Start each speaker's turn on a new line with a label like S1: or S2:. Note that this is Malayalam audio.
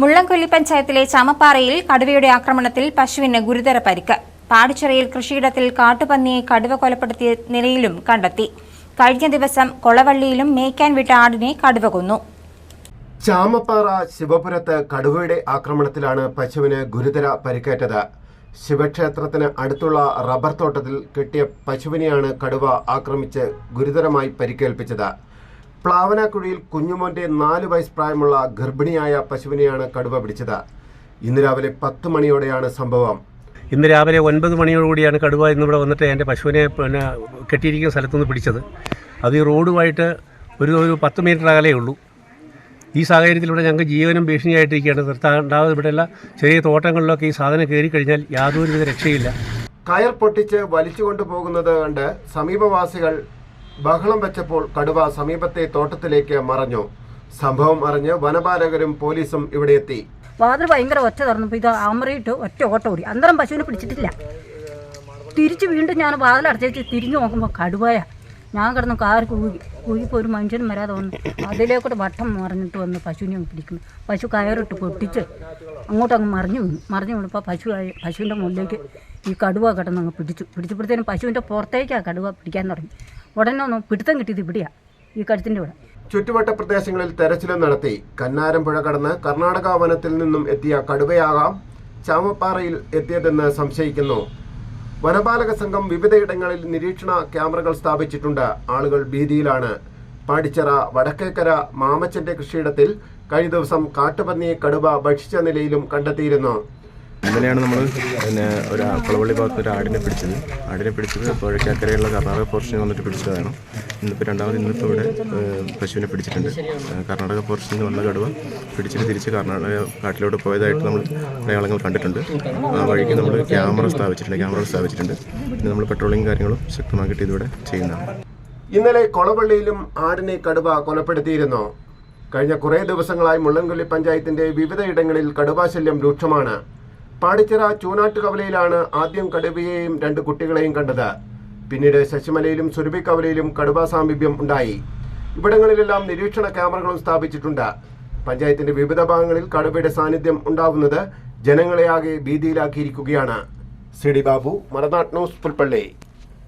S1: മുള്ളംകൊല്ലി പഞ്ചായത്തിലെ ചാമപ്പാറയിൽ കടുവയുടെ ആക്രമണത്തിൽ പശുവിന് ഗുരുതര പരിക്ക്. പാടിച്ചിറയിൽ കൃഷിയിടത്തിൽ കാട്ടുപന്നിയെ കടുവ കൊലപ്പെടുത്തിയ നിലയിലും കണ്ടെത്തി. കഴിഞ്ഞ ദിവസം കൊളവള്ളിയിലും മേയ്ക്കാൻ വിട്ട ആടിനെ കടുവ കൊന്നു.
S2: ചാമപ്പാറ ശിവപുരത്ത് കടുവയുടെ ആക്രമണത്തിലാണ് പശുവിന് ഗുരുതര പരിക്കേറ്റത്. ശിവക്ഷേത്രത്തിന് അടുത്തുള്ള റബ്ബർ തോട്ടത്തിൽ കെട്ടിയ പശുവിനെയാണ് കടുവ ആക്രമിച്ച് ഗുരുതരമായി പരിക്കേൽപ്പിച്ചത്. പ്ലാവനാക്കുഴിയിൽ കുഞ്ഞുമോന്റെ നാല് വയസ്സ് പ്രായമുള്ള ഗർഭിണിയായ പശുവിനെയാണ് കടുവ പിടിച്ചത്. ഇന്ന് രാവിലെ പത്ത് മണിയോടെയാണ് സംഭവം.
S3: ഇന്ന് രാവിലെ ഒൻപത് മണിയോടുകൂടിയാണ് കടുവ ഇന്നിവിടെ വന്നിട്ട് എന്റെ പശുവിനെ പിന്നെ കെട്ടിയിരിക്കുന്ന സ്ഥലത്തുനിന്ന് പിടിച്ചത്. അത് ഈ റോഡുമായിട്ട് ഒരു ഒരു പത്ത് മീറ്റർ അകലേ ഉള്ളൂ. ഈ സാഹചര്യത്തിലൂടെ ഞങ്ങൾക്ക് ജീവനും ഭീഷണിയായിട്ടിരിക്കുകയാണ്. നിർത്താണ്ടാവുന്ന ഇവിടെയുള്ള ചെറിയ തോട്ടങ്ങളിലൊക്കെ ഈ സാധനം കയറി കഴിഞ്ഞാൽ യാതൊരുവിധ രക്ഷയില്ല.
S2: കയർ പൊട്ടിച്ച് വലിച്ചു കൊണ്ടുപോകുന്നത് കണ്ട് സമീപവാസികൾ ബഹളം വെച്ചപ്പോൾ കടുവ സമീപത്തെ തോട്ടത്തിലേക്ക് മറഞ്ഞു. സംഭവം അറിഞ്ഞ് വനപാലകരും പോലീസും ഇവിടെ എത്തി.
S4: വാതിൽ ഭയങ്കര ഒറ്റ തുറന്നപ്പോൾ ഇത് അമറിയിട്ട് ഒറ്റ ഓട്ടം ഓടി. അന്തരം പശുവിനെ പിടിച്ചിട്ടില്ല. തിരിച്ചു വീണ്ടും ഞാൻ വാതിൽ അടച്ചേച്ച് തിരിഞ്ഞു നോക്കുമ്പോൾ കടുവയ. ഞാൻ കിടന്ന് കാർ കൂകി. കൂകിപ്പോൾ ഒരു മനുഷ്യനും വരാതെ വന്നു. അതിലേക്കൂടെ വട്ടം മറിഞ്ഞിട്ട് വന്ന് പശുവിനെ പിടിക്കുന്നു. പശു കയറിട്ട് പൊട്ടിച്ച് അങ്ങോട്ട് അങ്ങ് മറിഞ്ഞു വീണു. മറിഞ്ഞു വീണപ്പോൾ പശു പശുവിന്റെ മുകളിലേക്ക് ഈ കടുവ കിടന്ന് അങ്ങ് പിടിച്ചു. പിടിച്ചപ്പോഴത്തേനും പശുവിന്റെ പുറത്തേക്കാണ് കടുവ പിടിക്കാൻ തുടങ്ങി. ഉടനെ ഒന്ന് പിടുത്തം കിട്ടിയത് ഇവിടെയാ ഈ കഴുത്തിന്റെ ഇവിടെ.
S2: ചുറ്റുവട്ട പ്രദേശങ്ങളിൽ തെരച്ചിലും നടത്തി കന്നാരം പുഴ കടന്ന് കർണാടക വനത്തിൽ നിന്നും എത്തിയ കടുവയാകാം ചാമപ്പാറയിൽ എത്തിയതെന്ന് സംശയിക്കുന്നു. വനപാലക സംഘം വിവിധയിടങ്ങളിൽ നിരീക്ഷണ ക്യാമറകൾ സ്ഥാപിച്ചിട്ടുണ്ട്. ആളുകൾ ഭീതിയിലാണ്. പാടിച്ചിറ വടക്കേക്കര മാമച്ചന്റെ കൃഷിയിടത്തിൽ കഴിഞ്ഞ ദിവസം കാട്ടുപന്നിയെ കടുവ ഭക്ഷിച്ച നിലയിലും കണ്ടെത്തിയിരുന്നു.
S5: ഇന്നലെയാണ് നമ്മൾ പിന്നെ ഒരു കുളവള്ളി ഭാഗത്ത് ഒരു ആടിനെ പിടിച്ചത്. ആടിനെ പിടിച്ചത് പുഴയ്ക്കക്കരയുള്ള കർണാടക പോർഷനിൽ വന്നിട്ട് പിടിച്ചതാണ്. ഇന്നിപ്പോൾ രണ്ടാമത് ഇന്നിപ്പോൾ ഇവിടെ പശുവിനെ പിടിച്ചിട്ടുണ്ട്. കർണാടക പോർഷനിൽ വന്ന കടുവ പിടിച്ചിട്ട് തിരിച്ച് കർണാടക കാട്ടിലോട്ട് പോയതായിട്ട് നമ്മൾ അടയാളങ്ങൾ കണ്ടിട്ടുണ്ട്. ആ വഴിക്ക് നമ്മൾ ക്യാമറ സ്ഥാപിച്ചിട്ടുണ്ട് ക്യാമറ സ്ഥാപിച്ചിട്ടുണ്ട്. പിന്നെ നമ്മൾ പെട്രോളിങ് കാര്യങ്ങളും ശക്തമാക്കിയിട്ട് ഇതിവിടെ ചെയ്യുന്നതാണ്.
S2: ഇന്നലെ കൊളവള്ളിയിലും ആടിനെ കടുവ കൊലപ്പെടുത്തിയിരുന്നു. കഴിഞ്ഞ കുറേ ദിവസങ്ങളായി മുള്ളൻകൊല്ലി പഞ്ചായത്തിന്റെ വിവിധയിടങ്ങളിൽ കടുവാശല്യം രൂക്ഷമാണ്. പാടിച്ചിറ ചൂനാട്ടുകവലയിലാണ് ആദ്യം കടുവയെയും രണ്ട് കുട്ടികളെയും കണ്ടത്. പിന്നീട് ശശിമലയിലും സുരഭിക്കവലയിലും കടുവാ സാമീപ്യം ഉണ്ടായി. ഇവിടങ്ങളിലെല്ലാം നിരീക്ഷണ ക്യാമറകളും സ്ഥാപിച്ചിട്ടുണ്ട്. പഞ്ചായത്തിന്റെ വിവിധ ഭാഗങ്ങളിൽ കടുവയുടെ സാന്നിധ്യം ഉണ്ടാവുന്നത് ജനങ്ങളെ ആകെ ഭീതിയിലാക്കിയിരിക്കുകയാണ്. C D Babu Malanad news Pulpally.